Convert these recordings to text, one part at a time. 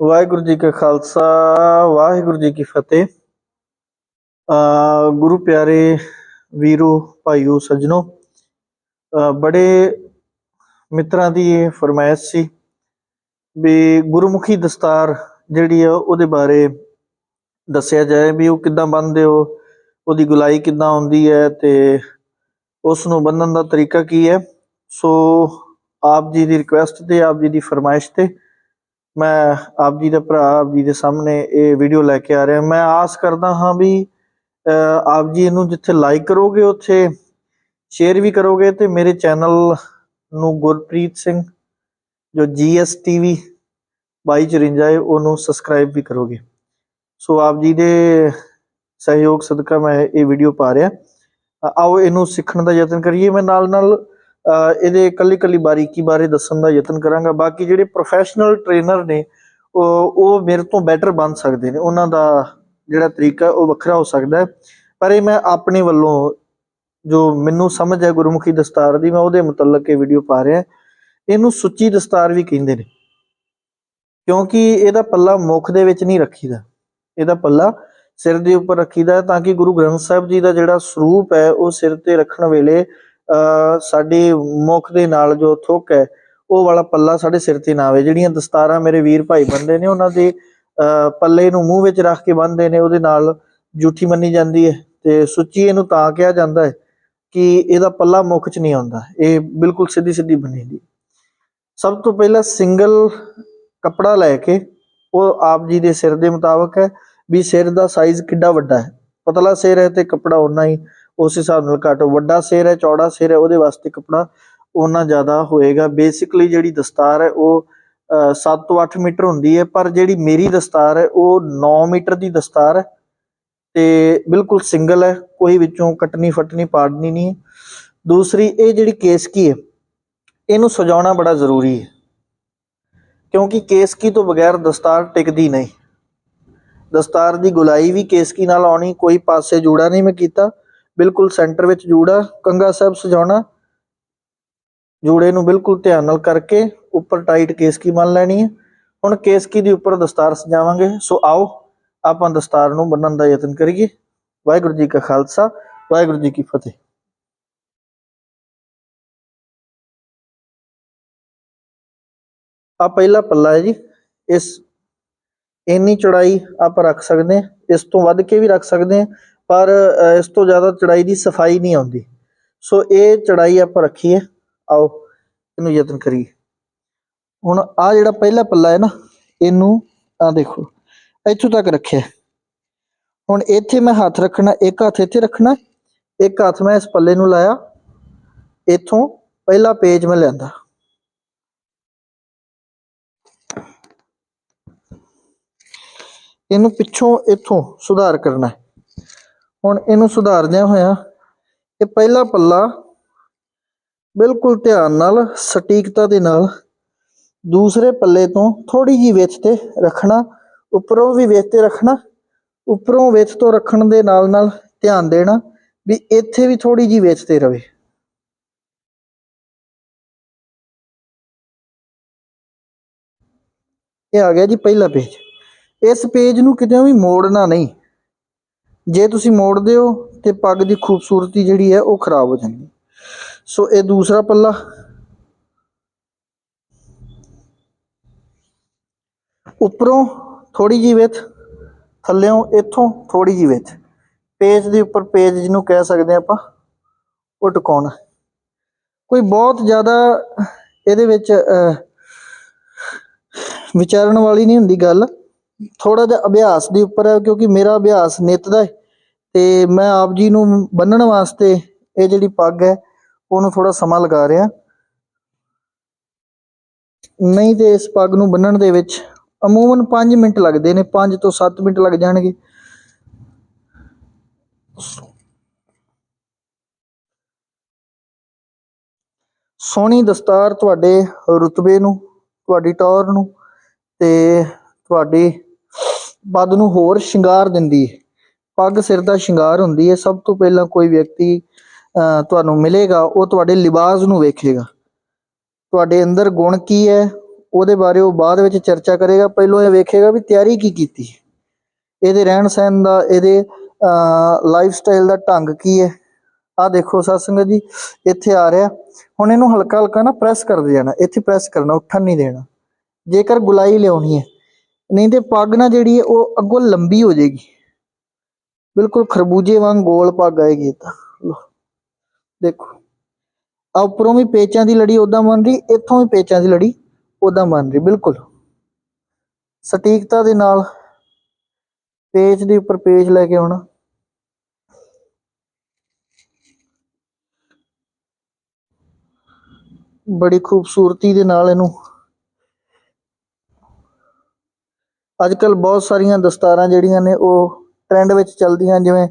ਵਾਹਿਗੁਰੂ ਜੀ ਕਾ ਖਾਲਸਾ, ਵਾਹਿਗੁਰੂ ਜੀ ਕੀ ਫਤਿਹ। ਅ, ਗੁਰੂ ਪਿਆਰੇ ਵੀਰੋ, ਭਾਈਓ, ਸੱਜਣੋ ਬੜੇ ਮਿੱਤਰਾਂ ਦੀ ਇਹ ਫਰਮਾਇਸ਼ ਸੀ ਵੀ ਗੁਰਮੁਖੀ ਦਸਤਾਰ ਜਿਹੜੀ ਆ ਉਹਦੇ ਬਾਰੇ ਦੱਸਿਆ ਜਾਏ ਵੀ ਉਹ ਕਿੱਦਾਂ ਬੰਨਦੇ ਹੋ, ਉਹਦੀ ਗੁਲਾਈ ਕਿੱਦਾਂ ਹੁੰਦੀ ਹੈ ਤੇ ਉਸ ਨੂੰ ਬੰਨਣ ਦਾ ਤਰੀਕਾ ਕੀ ਹੈ। ਸੋ ਆਪ ਜੀ ਦੀ ਰਿਕੁਐਸਟ ਤੇ, ਆਪ ਜੀ ਦੀ ਫਰਮਾਇਸ਼ ਤੇ ਮੈਂ ਆਪ ਜੀ ਦਾ ਭਰਾ ਆਪ ਜੀ ਦੇ ਸਾਹਮਣੇ ਇਹ ਵੀਡੀਓ ਲੈ ਕੇ ਆ ਰਿਹਾ। ਮੈਂ ਆਸ ਕਰਦਾ ਹਾਂ ਵੀ ਆਪ ਜੀ ਇਹਨੂੰ ਜਿੱਥੇ ਲਾਈਕ ਕਰੋਗੇ, ਉੱਥੇ ਸ਼ੇਅਰ ਵੀ ਕਰੋਗੇ ਤੇ ਮੇਰੇ ਚੈਨਲ ਨੂੰ ਗੁਰਪ੍ਰੀਤ ਸਿੰਘ, ਜੋ ਜੀਐਸਟੀਵੀ 2254 ਹੈ, ਉਹਨੂੰ ਸਬਸਕ੍ਰਾਈਬ ਵੀ ਕਰੋਗੇ। ਸੋ ਆਪ ਜੀ ਦੇ ਸਹਿਯੋਗ ਸਦਕਾ ਮੈਂ ਇਹ ਵੀਡੀਓ ਪਾ ਰਿਹਾ। ਆਓ, ਇਹਨੂੰ ਸਿੱਖਣ ਦਾ ਯਤਨ ਕਰੀਏ। ਮੈਂ ਨਾਲ ਨਾਲ ਇਹਦੇ ਕੱਲੀ ਕੱਲੀ ਬਾਰੀਕੀ ਬਾਰੇ ਦੱਸਣ ਦਾ ਯਤਨ ਕਰਾਂਗਾ। ਬਾਕੀ ਜਿਹੜੇ ਪ੍ਰੋਫੈਸ਼ਨਲ ਟ੍ਰੇਨਰ ਨੇ, ਉਹ ਉਹ ਮੇਰੇ ਤੋਂ ਬੈਟਰ ਬਣ ਸਕਦੇ ਨੇ। ਉਹਨਾਂ ਦਾ ਜਿਹੜਾ ਤਰੀਕਾ, ਉਹ ਵੱਖਰਾ ਹੋ ਸਕਦਾ ਪਰ ਇਹ ਮੈਂ ਆਪਣੇ ਵੱਲੋਂ ਜੋ ਮੈਨੂੰ ਸਮਝ ਹੈ ਗੁਰਮੁਖੀ ਦਸਤਾਰ ਦੀ, ਮੈਂ ਉਹਦੇ ਮੁਤਲਕ ਇਹ ਵੀਡੀਓ ਪਾ ਰਿਹਾ। ਇਹਨੂੰ ਸੁੱਚੀ ਦਸਤਾਰ ਵੀ ਕਹਿੰਦੇ ਨੇ। ਕਿਉਂਕਿ ਇਹਦਾ ਪੱਲਾ ਮੁਖ ਦੇ ਵਿੱਚ ਨਹੀਂ ਰੱਖੀਦਾ। ਇਹਦਾ ਪੱਲਾ ਸਿਰ ਦੇ ਉੱਪਰ ਰੱਖੀਦਾ ਹੈ ਤਾਂ ਕਿ ਗੁਰੂ ਗ੍ਰੰਥ ਸਾਹਿਬ ਜੀ ਦਾ ਜਿਹੜਾ ਸਰੂਪ ਹੈ, ਉਹ ਸਿਰ ਤੇ ਰੱਖਣ ਵੇਲੇ ਸਾਡੀ ਮੁਖ ਦੇ ਨਾਲ ਜੋ ਥੁੱਕ ਹੈ, ਉਹ ਵਾਲਾ ਪੱਲਾ ਸਾਡੇ ਸਿਰ ਤੇ ਨਾ ਆਵੇ। ਜਿਹੜੀਆਂ ਦਸਤਾਰਾਂ ਮੇਰੇ ਵੀਰ ਭਾਈ ਬੰਦੇ ਨੇ, ਉਹਨਾਂ ਦੇ ਪੱਲੇ ਨੂੰ ਮੂੰਹ ਵਿੱਚ ਰੱਖ ਕੇ ਬੰਨਦੇ ਨੇ, ਉਹਦੇ ਨਾਲ ਜੂਠੀ ਮੰਨੀ ਜਾਂਦੀ ਹੈ ਤੇ ਸੁੱਚੀ ਇਹਨੂੰ ਤਾਂ ਕਿਹਾ ਜਾਂਦਾ ਹੈ ਕਿ ਇਹਦਾ ਪੱਲਾ ਮੁਖ 'ਚ ਨਹੀਂ ਆਉਂਦਾ। ਇਹ ਬਿਲਕੁਲ ਸਿੱਧੀ ਸਿੱਧੀ ਬਣੀ ਦੀ। ਸਭ ਤੋਂ ਪਹਿਲਾਂ ਸਿੰਗਲ ਕੱਪੜਾ ਲੈ ਕੇ, ਉਹ ਆਪ ਜੀ ਦੇ ਸਿਰ ਦੇ ਮੁਤਾਬਕ ਹੈ ਵੀ ਸਿਰ ਦਾ ਸਾਈਜ਼ ਕਿੱਡਾ ਵੱਡਾ ਹੈ। ਪਤਲਾ ਸਿਰ ਹੈ ਤੇ ਕੱਪੜਾ ਉਨਾ ਹੀ ਉਸ ਹਿਸਾਬ ਨਾਲ ਘੱਟ, ਵੱਡਾ ਸਿਰ ਹੈ, ਚੌੜਾ ਸਿਰ ਹੈ, ਉਹਦੇ ਵਾਸਤੇ ਕੱਪੜਾ ਉਨਾ ਜ਼ਿਆਦਾ ਹੋਏਗਾ। ਬੇਸਿਕਲੀ ਜਿਹੜੀ ਦਸਤਾਰ ਹੈ, ਉਹ 7 ਤੋਂ 8 ਮੀਟਰ ਹੁੰਦੀ ਹੈ, ਪਰ ਜਿਹੜੀ ਮੇਰੀ ਦਸਤਾਰ ਹੈ, ਉਹ 9 ਮੀਟਰ ਦੀ ਦਸਤਾਰ ਹੈ ਤੇ ਬਿਲਕੁਲ ਸਿੰਗਲ ਹੈ, ਕੋਈ ਵਿੱਚੋਂ ਕੱਟਣੀ, ਫਟਣੀ, ਪਾੜਨੀ ਨਹੀਂ ਦੂਸਰੀ, ਇਹ ਜਿਹੜੀ ਕੇਸਕੀ ਹੈ, ਇਹਨੂੰ ਸਜਾਉਣਾ ਬੜਾ ਜ਼ਰੂਰੀ ਹੈ, ਕਿਉਂਕਿ ਕੇਸਕੀ ਤੋਂ ਬਗੈਰ ਦਸਤਾਰ ਟਿਕਦੀ ਨਹੀਂ। ਦਸਤਾਰ ਦੀ ਗੁਲਾਈ ਵੀ ਕੇਸਕੀ ਨਾਲ ਆਉਣੀ, ਕੋਈ ਪਾਸੇ ਜੂੜਾ ਨਹੀਂ ਮੈਂ ਕੀਤਾ। ਬਿਲਕੁਲ ਸੈਂਟਰ ਵਿੱਚ ਜੂੜਾ, ਕੰਗਾ ਸਾਹਿਬ ਸਜਾਉਣਾ। ਜੂੜੇ ਨੂੰ ਬਿਲਕੁਲ ਧਿਆਨ ਨਾਲ ਕਰਕੇ ਉੱਪਰ ਟਾਈਟ ਕੇਸਕੀ ਮੰਨ ਲੈਣੀ ਹੈ। ਹੁਣ ਕੇਸਕੀ ਦੇ ਉੱਪਰ ਦਸਤਾਰ ਸਜਾਵਾਂਗੇ। ਸੋ ਆਓ, ਆਪਾਂ ਦਸਤਾਰ ਨੂੰ ਬੰਨਣ ਦਾ ਯਤਨ ਕਰੀਏ। ਵਾਹਿਗੁਰੂ ਜੀ ਕਾ ਖਾਲਸਾ, ਵਾਹਿਗੁਰੂ ਜੀ ਕੀ ਫਤਿਹ। ਆ ਪਹਿਲਾ ਪੱਲਾ ਹੈ ਜੀ। ਇਸ, ਇੰਨੀ ਚੌੜਾਈ ਆਪਾਂ ਰੱਖ ਸਕਦੇ ਹਾਂ। ਇਸ ਤੋਂ ਵੱਧ ਕੇ ਵੀ ਰੱਖ ਸਕਦੇ ਹਾਂ। ਪਰ ਇਸ ਤੋਂ ਜ਼ਿਆਦਾ ਚੜਾਈ ਦੀ ਸਫ਼ਾਈ ਨਹੀਂ ਆਉਂਦੀ। ਸੋ ਇਹ ਚੜਾਈ ਆਪਾਂ ਰੱਖੀਏ। ਆਓ, ਇਹਨੂੰ ਯਤਨ ਕਰੀਏ। ਹੁਣ ਆ ਜਿਹੜਾ ਪਹਿਲਾ ਪੱਲਾ ਹੈ ਨਾ, ਇਹਨੂੰ ਆ ਦੇਖੋ, ਇੱਥੋਂ ਤੱਕ ਰੱਖਿਆ। ਹੁਣ ਇੱਥੇ ਮੈਂ ਹੱਥ ਰੱਖਣਾ, ਇੱਕ ਹੱਥ ਇੱਥੇ ਰੱਖਣਾ, ਇੱਕ ਹੱਥ ਮੈਂ ਇਸ ਪੱਲੇ ਨੂੰ ਲਾਇਆ। ਇੱਥੋਂ ਪਹਿਲਾ ਪੇਜ ਮੈਂ ਲਿਆਂਦਾ। ਇਹਨੂੰ ਪਿੱਛੋਂ ਇੱਥੋਂ ਸੁਧਾਰ ਕਰਨਾ ਹੁਣ ਇਹਨੂੰ ਸੁਧਾਰਦਿਆਂ ਹੋਇਆ ਇਹ ਪਹਿਲਾ ਪੱਲਾ ਬਿਲਕੁਲ ਧਿਆਨ ਨਾਲ, ਸਟੀਕਤਾ ਦੇ ਨਾਲ ਦੂਸਰੇ ਪੱਲੇ ਤੋਂ ਥੋੜੀ ਜੀ ਵਿੱਥ ਤੇ ਰੱਖਣਾ, ਉੱਪਰੋਂ ਵੀ ਵਿੱਥ ਤੇ ਰੱਖਣਾ, ਉੱਪਰੋਂ ਵਿੱਥ ਤੋਂ ਰੱਖਣ ਦੇ ਨਾਲ ਨਾਲ ਧਿਆਨ ਦੇਣਾ ਵੀ ਇੱਥੇ ਵੀ ਥੋੜੀ ਜੀ ਵਿੱਥ ਤੇ ਰਵੇ। ਇਹ ਆ ਗਿਆ ਜੀ ਪਹਿਲਾ ਪੇਜ ਇਸ ਪੇਜ ਨੂੰ ਕਿਤੇ ਵੀ ਮੋੜਨਾ ਨਹੀਂ। ਜੇ ਤੁਸੀਂ ਮੋੜਦੇ ਹੋ ਤੇ ਪੱਗ ਦੀ ਖੂਬਸੂਰਤੀ ਜਿਹੜੀ ਹੈ ਉਹ ਖਰਾਬ ਹੋ ਜਾਂਦੀ। ਸੋ ਇਹ ਦੂਸਰਾ ਪੱਲਾ। ਉੱਪਰੋਂ ਥੋੜੀ ਜੀ ਵਿੱਥ ਥੱਲਿਓਂ ਇੱਥੋਂ ਥੋੜੀ ਜੀ ਵਿੱਥ ਪੇਜ ਦੇ ਉੱਪਰ ਪੇਜ ਜਿਹਨੂੰ ਕਹਿ ਸਕਦੇ ਆਪਾਂ, ਉਹ ਟਿਕਾਉਣਾ। ਕੋਈ ਬਹੁਤ ਜ਼ਿਆਦਾ ਇਹਦੇ ਵਿੱਚ ਵਿਚਾਰਨ ਵਾਲੀ ਨਹੀਂ ਹੁੰਦੀ ਗੱਲ। ਥੋੜਾ ਜਿਹਾ ਅਭਿਆਸ ਦੇ ਉੱਪਰ ਹੈ, ਕਿਉਂਕਿ ਮੇਰਾ ਅਭਿਆਸ ਨਿੱਤ ਦਾ ਹੈ। ਤੇ ਮੈਂ ਆਪ ਜੀ ਨੂੰ ਬੰਨਣ ਵਾਸਤੇ ਇਹ ਜਿਹੜੀ ਪੱਗ ਹੈ, ਉਹਨੂੰ ਥੋੜਾ ਸਮਾਂ ਲਗਾ ਰਿਹਾ। ਨਹੀਂ ਤੇ ਇਸ ਪੱਗ ਨੂੰ ਬੰਨਣ ਦੇ ਵਿੱਚ ਅਮੂਮਨ 5 ਮਿੰਟ ਲੱਗਦੇ ਨੇ 5 ਤੋਂ 7 ਮਿੰਟ ਲੱਗ ਜਾਣਗੇ। ਸੋਹਣੀ ਦਸਤਾਰ ਤੁਹਾਡੇ ਰੁਤਬੇ ਨੂੰ, ਤੁਹਾਡੀ ਟੌਰ ਨੂੰ ਤੇ ਤੁਹਾਡੀ ਪੱਗ ਨੂੰ ਹੋਰ ਸ਼ਿੰਗਾਰ ਦਿੰਦੀ ਹੈ। ਪੱਗ ਸਿਰ ਦਾ ਸ਼ਿੰਗਾਰ ਹੁੰਦੀ ਹੈ ਸਭ ਤੋਂ ਪਹਿਲਾਂ ਕੋਈ ਵਿਅਕਤੀ ਅਹ, ਤੁਹਾਨੂੰ ਮਿਲੇਗਾ ਉਹ ਤੁਹਾਡੇ ਲਿਬਾਸ ਨੂੰ ਵੇਖੇਗਾ। ਤੁਹਾਡੇ ਅੰਦਰ ਗੁਣ ਕੀ ਹੈ ਉਹਦੇ ਬਾਰੇ ਉਹ ਬਾਅਦ ਵਿੱਚ ਚਰਚਾ ਕਰੇਗਾ। ਪਹਿਲਾਂ ਇਹ ਵੇਖੇਗਾ ਵੀ ਤਿਆਰੀ ਕੀ ਕੀਤੀ ਹੈ। ਇਹਦੇ ਰਹਿਣ ਸਹਿਣ ਦਾ ਇਹਦੇ ਲਾਈਫ ਸਟਾਈਲ ਦਾ ਢੰਗ ਕੀ ਹੈ। ਆ ਦੇਖੋ ਸਤਸੰਗ ਜੀ ਇੱਥੇ ਆ ਰਿਹਾ। ਹੁਣ ਇਹਨੂੰ ਹਲਕਾ ਹਲਕਾ ਨਾ ਪ੍ਰੈਸ ਕਰਦੇ ਜਾਣਾ। ਇੱਥੇ ਪ੍ਰੈਸ ਕਰਨਾ ਉੱਠਣ ਨਹੀਂ ਦੇਣਾ। ਜੇਕਰ ਗੁਲਾਈ ਲਿਆਉਣੀ ਹੈ ਨਹੀਂ ਤੇ ਪੱਗ ਨਾ ਜਿਹੜੀ ਹੈ ਉਹ ਅੱਗੋਂ ਲੰਬੀ ਹੋ ਜਾਏਗੀ। ਬਿਲਕੁਲ ਖਰਬੂਜੇ ਵਾਂਗ ਗੋਲ ਪੱਗ ਆਏਗੀ ਇਹ ਦੇਖੋ। ਆ ਉੱਪਰੋਂ ਵੀ ਪੇਚਾਂ ਦੀ ਲੜੀ ਉਦਾਂ ਬਣ ਰਹੀ, ਇੱਥੋਂ ਵੀ ਪੇਚਾਂ ਦੀ ਲੜੀ ਉਦਾਂ ਬਣ ਰਹੀ, ਬਿਲਕੁਲ। ਸਟੀਕਤਾ ਦੇ ਨਾਲ ਪੇਚ ਦੇ ਉੱਪਰ ਪੇਚ ਲੈ ਕੇ ਆਉਣਾ। ਬੜੀ ਖੂਬਸੂਰਤੀ ਦੇ ਨਾਲ ਇਹਨੂੰ ਅੱਜ ਕੱਲ ਬਹੁਤ ਸਾਰੀਆਂ ਦਸਤਾਰਾਂ ਜਿਹੜੀਆਂ ਨੇ ਉਹ ਟ੍ਰੈਂਡ ਵਿੱਚ ਚੱਲਦੀਆਂ, ਜਿਵੇਂ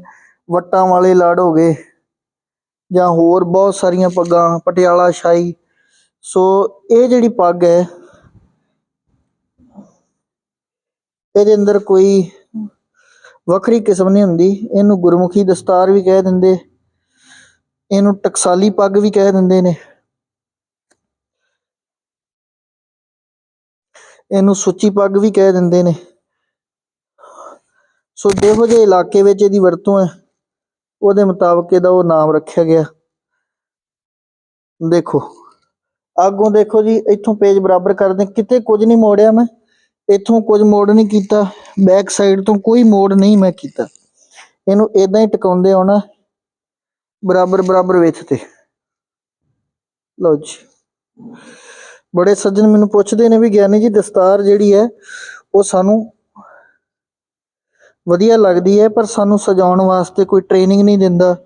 ਵੱਟਾਂ ਵਾਲੇ ਲਾੜ ਹੋ ਗਏ ਜਾਂ ਹੋਰ ਬਹੁਤ ਸਾਰੀਆਂ ਪੱਗਾਂ, ਪਟਿਆਲਾ ਸ਼ਾਹੀ। ਸੋ ਇਹ ਜਿਹੜੀ ਪੱਗ ਹੈ, ਇਹਦੇ ਅੰਦਰ ਕੋਈ ਵੱਖਰੀ ਕਿਸਮ ਨਹੀਂ ਹੁੰਦੀ। ਇਹਨੂੰ ਗੁਰਮੁਖੀ ਦਸਤਾਰ ਵੀ ਕਹਿ ਦਿੰਦੇ, ਇਹਨੂੰ ਟਕਸਾਲੀ ਪੱਗ ਵੀ ਕਹਿ ਦਿੰਦੇ ਨੇ। ਇਹਨੂੰ ਸੁੱਚੀ ਪੱਗ ਵੀ ਕਹਿ ਦਿੰਦੇ ਨੇ। ਸੋ ਜਿਹੋ ਜਿਹੇ ਇਲਾਕੇ ਵਿੱਚ ਇਹਦੀ ਵਰਤੋਂ ਹੈ, ਉਹਦੇ ਮੁਤਾਬਕ ਇਹਦਾ ਉਹ ਨਾਮ ਰੱਖਿਆ ਗਿਆ। ਦੇਖੋ, ਅੱਗੋਂ ਦੇਖੋ ਜੀ, ਇੱਥੋਂ ਪੇਜ ਬਰਾਬਰ ਕਰਦੇ ਕਿਤੇ ਕੁਝ ਨਹੀਂ ਮੋੜਿਆ ਮੈਂ। ਇੱਥੋਂ ਕੁਝ ਮੋੜ ਨਹੀਂ ਕੀਤਾ। ਬੈਕ ਸਾਈਡ ਤੋਂ ਕੋਈ ਮੋੜ ਨਹੀਂ ਮੈਂ ਕੀਤਾ। ਇਹਨੂੰ ਇਦਾਂ ਹੀ ਟਿਕਾਉਂਦੇ ਆਉਣਾ। ਬਰਾਬਰ ਬਰਾਬਰ ਵਿੱਚ ਤੇ। ਲਓ ਜੀ। ਬੜੇ ਸੱਜਣ ਮੈਨੂੰ ਪੁੱਛਦੇ ਨੇ ਵੀ ਗਿਆਨੀ ਜੀ, ਦਸਤਾਰ ਜਿਹੜੀ ਹੈ, ਉਹ ਸਾਨੂੰ ਵਧੀਆ ਲੱਗਦੀ ਹੈ, ਪਰ ਸਾਨੂੰ ਸਜਾਉਣ ਵਾਸਤੇ ਕੋਈ ਟ੍ਰੇਨਿੰਗ ਨਹੀਂ ਦਿੰਦਾ।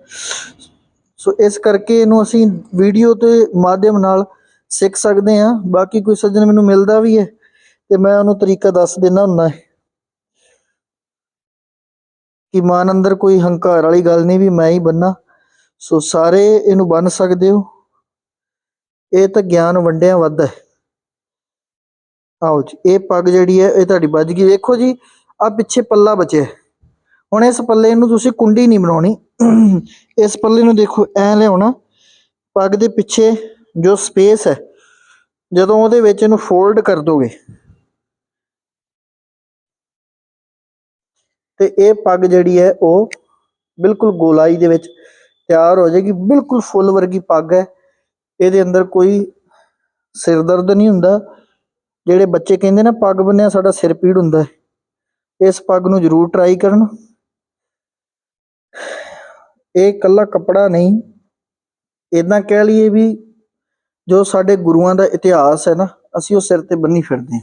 ਸੋ ਇਸ ਕਰਕੇ ਇਹਨੂੰ ਅਸੀਂ ਵੀਡੀਓ ਦੇ ਮਾਧਿਅਮ ਨਾਲ ਸਿੱਖ ਸਕਦੇ ਹਾਂ। ਬਾਕੀ ਕੋਈ ਸੱਜਣ ਮੈਨੂੰ ਮਿਲਦਾ ਵੀ ਹੈ ਤੇ ਮੈਂ ਉਹਨੂੰ ਤਰੀਕਾ ਦੱਸ ਦਿੰਦਾ ਹੁੰਦਾ ਹੈ। ਕਿ ਮਨ ਅੰਦਰ ਕੋਈ ਹੰਕਾਰ ਵਾਲੀ ਗੱਲ ਨਹੀਂ ਵੀ ਮੈਂ ਹੀ ਬੰਨਾ। ਸੋ ਸਾਰੇ ਇਹਨੂੰ ਬੰਨ ਸਕਦੇ ਹੋ। ਇਹ ਤਾਂ ਗਿਆਨ ਵੰਡਿਆ ਵੱਧ ਹੈ। ਆਓ ਜੀ, ਇਹ ਪੱਗ ਜਿਹੜੀ ਹੈ, ਇਹ ਤੁਹਾਡੀ ਵੱਜ ਗਈ। ਵੇਖੋ ਜੀ ਆ ਪਿੱਛੇ ਪੱਲਾ ਬਚਿਆ ਹੁਣ ਇਸ ਪੱਲੇ ਨੂੰ ਤੁਸੀਂ ਕੁੰਡੀ ਨਹੀਂ ਬਣਾਉਣੀ। ਇਸ ਪੱਲੇ ਨੂੰ ਦੇਖੋ, ਐ ਲਿਆਉਣਾ। ਪੱਗ ਦੇ ਪਿੱਛੇ ਜੋ ਸਪੇਸ ਹੈ, ਜਦੋਂ ਉਹਦੇ ਵਿੱਚ ਇਹਨੂੰ ਫੋਲਡ ਕਰ ਦੋਗੇ। ਤੇ ਇਹ ਪੱਗ ਜਿਹੜੀ ਹੈ, ਉਹ ਬਿਲਕੁਲ ਗੋਲਾਈ ਦੇ ਵਿੱਚ ਤਿਆਰ ਹੋ ਜਾਏਗੀ। ਬਿਲਕੁਲ ਫੁੱਲ ਵਰਗੀ ਪੱਗ ਹੈ। ਇਹਦੇ ਅੰਦਰ ਕੋਈ ਸਿਰ ਦਰਦ ਨਹੀਂ ਹੁੰਦਾ। ਜਿਹੜੇ ਬੱਚੇ ਕਹਿੰਦੇ ਨਾ, ਪੱਗ ਬੰਨਿਆ ਸਾਡਾ ਸਿਰ ਪੀੜ ਹੁੰਦਾ ਹੈ। ਇਸ ਪੱਗ ਨੂੰ ਜ਼ਰੂਰ ਟਰਾਈ ਕਰਨ। ਇਹ ਇਕੱਲਾ ਕੱਪੜਾ ਨਹੀਂ ਇਦਾਂ ਕਹਿ ਲਈਏ ਵੀ ਜੋ ਸਾਡੇ ਗੁਰੂਆਂ ਦਾ ਇਤਿਹਾਸ ਹੈ ਨਾ, ਅਸੀਂ ਉਹ ਸਿਰ ਤੇ ਬੰਨੀ ਫਿਰਦੇ ਹਾਂ।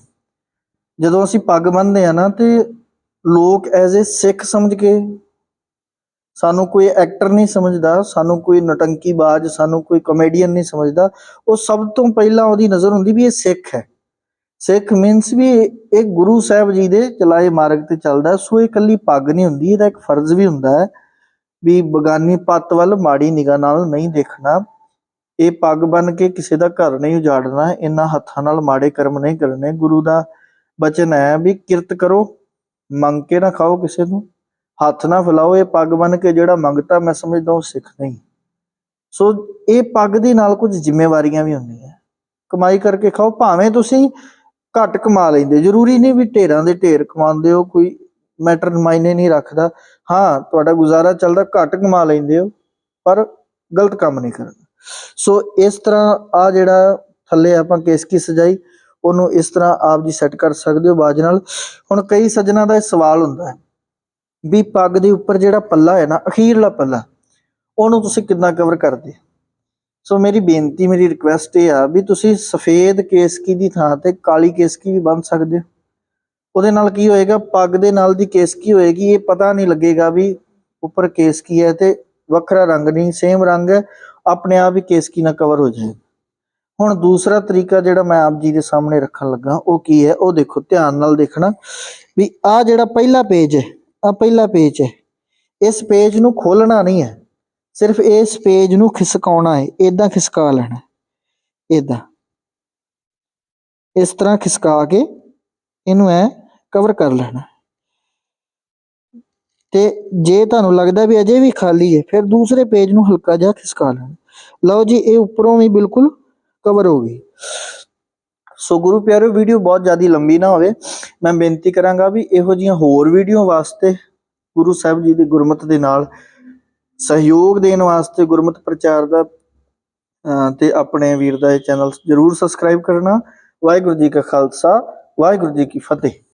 ਜਦੋਂ ਅਸੀਂ ਪੱਗ ਬੰਨ੍ਹਦੇ ਆ ਨਾ, ਤੇ ਲੋਕ ਐਜ਼ ਅ ਸਿੱਖ ਸਮਝ ਕੇ ਸਾਨੂੰ ਕੋਈ ਐਕਟਰ ਨਹੀਂ ਸਮਝਦਾ, ਸਾਨੂੰ ਕੋਈ ਨਟੰਕੀ ਬਾਜ਼ ਸਾਨੂੰ ਕੋਈ ਕਮੇਡੀਅਨ ਨਹੀਂ ਸਮਝਦਾ। ਉਹ ਸਭ ਤੋਂ ਪਹਿਲਾਂ ਉਹਦੀ ਨਜ਼ਰ ਹੁੰਦੀ ਵੀ ਇਹ ਸਿੱਖ ਹੈ। ਸਿੱਖ ਮੀਨਸ ਵੀ ਇਹ ਗੁਰੂ ਸਾਹਿਬ ਜੀ ਦੇ ਚਲਾਏ ਮਾਰਗ ਤੇ ਚੱਲਦਾ ਸੋ ਇਹ ਇਕੱਲੀ ਪੱਗ ਨਹੀਂ ਹੁੰਦੀ, ਇਹਦਾ ਇੱਕ ਫਰਜ਼ ਵੀ ਹੁੰਦਾ ਹੈ ਵੀ ਬਗਾਨੀ ਪੱਤ ਵੱਲ ਮਾੜੀ ਨਿਗਾਹ ਨਾਲ ਨਹੀਂ ਦੇਖਣਾ। ਇਹ ਪੱਗ ਬਨ ਕੇ ਕਿਸੇ ਦਾ ਘਰ ਨਹੀਂ ਉਜਾੜਨਾ, ਇਹਨਾਂ ਹੱਥਾਂ ਨਾਲ ਮਾੜੇ ਕਰਮ ਨਹੀਂ ਕਰਨੇ। ਗੁਰੂ ਦਾ ਬਚਨ ਹੈ ਵੀ ਕਿਰਤ ਕਰੋ, ਮੰਗ ਕੇ ਨਾ ਖਾਓ ਕਿਸੇ ਨੂੰ, ਹੱਥ ਨਾ ਫੈਲਾਓ। ਇਹ ਪੱਗ ਬਨ ਕੇ ਜਿਹੜਾ ਮੰਗਤਾ ਮੈਂ ਸਮਝਦਾ ਉਹ ਸਿੱਖ ਨਹੀਂ। ਸੋ ਇਹ ਪੱਗ ਦੇ ਨਾਲ ਕੁਝ ਜ਼ਿੰਮੇਵਾਰੀਆਂ ਵੀ ਹੁੰਦੀਆਂ। ਕਮਾਈ ਕਰਕੇ ਖਾਓ, ਭਾਵੇਂ ਤੁਸੀਂ ਘੱਟ ਕਮਾ ਲੈਂਦੇ। ਜ਼ਰੂਰੀ ਨਹੀਂ ਵੀ ਢੇਰਾਂ ਦੇ ਢੇਰ ਕਮਾਉਂਦੇ ਹੋ, ਕੋਈ ਮੈਟਰ ਮਾਇਨੇ ਨਹੀਂ ਰੱਖਦਾ। ਹਾਂ, ਤੁਹਾਡਾ ਗੁਜ਼ਾਰਾ ਚੱਲਦਾ, ਘੱਟ ਕਮਾ ਲੈਂਦੇ ਹੋ, ਪਰ ਗਲਤ ਕੰਮ ਨਹੀਂ ਕਰਨਾ। ਸੋ ਇਸ ਤਰ੍ਹਾਂ ਆ ਜਿਹੜਾ ਥੱਲੇ ਆਪਾਂ ਕੇਸ ਕੀ ਸਜਾਈ, ਉਹਨੂੰ ਇਸ ਤਰ੍ਹਾਂ ਆਪ ਜੀ ਸੈੱਟ ਕਰ ਸਕਦੇ ਹੋ ਬਾਜ ਨਾਲ। ਹੁਣ ਕਈ ਸੱਜਣਾ ਦਾ ਇਹ ਸਵਾਲ ਹੁੰਦਾ ਹੈ ਵੀ ਪੱਗ ਦੇ ਉੱਪਰ ਜਿਹੜਾ ਪੱਲਾ ਹੈ ਨਾ, ਅਖੀਰਲਾ ਪੱਲਾ, ਉਹਨੂੰ ਤੁਸੀਂ ਕਿੰਨਾ ਕਵਰ ਕਰਦੇ? ਸੋ ਮੇਰੀ ਬੇਨਤੀ, ਮੇਰੀ ਰਿਕੁਐਸਟ ਇਹ ਆ ਵੀ ਤੁਸੀਂ ਸਫੇਦ ਕੇਸਕੀ ਦੀ ਥਾਂ ਤੇ ਕਾਲੀ ਕੇਸਕੀ ਵੀ ਬੰਨ ਸਕਦੇ ਹੋ। ਉਹਦੇ ਨਾਲ ਕੀ ਹੋਏਗਾ, ਪੱਗ ਦੇ ਨਾਲ ਦੀ ਕੇਸਕੀ ਹੋਏਗੀ, ਇਹ ਪਤਾ ਨਹੀਂ ਲੱਗੇਗਾ ਵੀ ਉੱਪਰ ਕੇਸਕੀ ਹੈ ਤੇ ਵੱਖਰਾ ਰੰਗ ਨਹੀਂ ਸੇਮ ਰੰਗ ਹੈ, ਆਪਣੇ ਆਪ ਹੀ ਕੇਸਕੀ ਨਾਲ ਕਵਰ ਹੋ ਜਾਏਗਾ। ਹੁਣ ਦੂਸਰਾ ਤਰੀਕਾ ਜਿਹੜਾ ਮੈਂ ਆਪ ਜੀ ਦੇ ਸਾਹਮਣੇ ਰੱਖਣ ਲੱਗਾ, ਉਹ ਕੀ ਹੈ? ਉਹ ਦੇਖੋ, ਧਿਆਨ ਨਾਲ ਦੇਖਣਾ ਵੀ ਆ ਜਿਹੜਾ ਪਹਿਲਾ ਪੇਜ ਹੈ ਆ ਪਹਿਲਾ ਪੇਜ ਹੈ, ਇਸ ਪੇਜ ਨੂੰ ਖੋਲਣਾ ਨਹੀਂ ਹੈ। ਸਿਰਫ ਇਸ ਪੇਜ ਨੂੰ ਖਿਸਕਾਉਣਾ ਹੈ ਇਦਾਂ ਖਿਸਕਾ ਲੈਣਾ ਇਦਾਂ ਇਸ ਤਰ੍ਹਾਂ ਖਿਸਕਾ ਕੇ ਇਹਨੂੰ ਐ ਕਵਰ ਕਰ ਲੈਣਾ ਤੇ ਜੇ ਤੁਹਾਨੂੰ ਲੱਗਦਾ ਵੀ ਅਜੇ ਵੀ ਖਾਲੀ ਹੈ, ਫਿਰ ਦੂਸਰੇ ਪੇਜ ਨੂੰ ਹਲਕਾ ਜਿਹਾ ਖਿਸਕਾ ਲੈਣਾ ਲਓ ਜੀ, ਇਹ ਉੱਪਰੋਂ ਵੀ ਬਿਲਕੁਲ ਕਵਰ ਹੋ ਗਈ। ਸੋ ਗੁਰੂ ਪਿਆਰਿਓ ਵੀਡੀਓ ਬਹੁਤ ਜ਼ਿਆਦਾ ਲੰਬੀ ਨਾ ਹੋਵੇ। ਮੈਂ ਬੇਨਤੀ ਕਰਾਂਗਾ ਵੀ ਇਹੋ ਜੀਆਂ ਹੋਰ ਵੀਡੀਓ ਵਾਸਤੇ ਗੁਰੂ ਸਾਹਿਬ ਜੀ ਦੀ ਗੁਰਮਤ ਦੇ ਨਾਲ ਸਹਿਯੋਗ ਦੇਣ ਵਾਸਤੇ ਗੁਰਮਤ ਪ੍ਰਚਾਰ ਦਾ, ਅਹ, ਤੇ ਆਪਣੇ ਵੀਰ ਦਾ ਇਹ ਚੈਨਲ ਜਰੂਰ ਸਬਸਕ੍ਰਾਈਬ ਕਰਨਾ। ਵਾਹਿਗੁਰੂ ਜੀ ਕਾ ਖਾਲਸਾ, ਵਾਹਿਗੁਰੂ ਜੀ ਕੀ ਫਤਿਹ।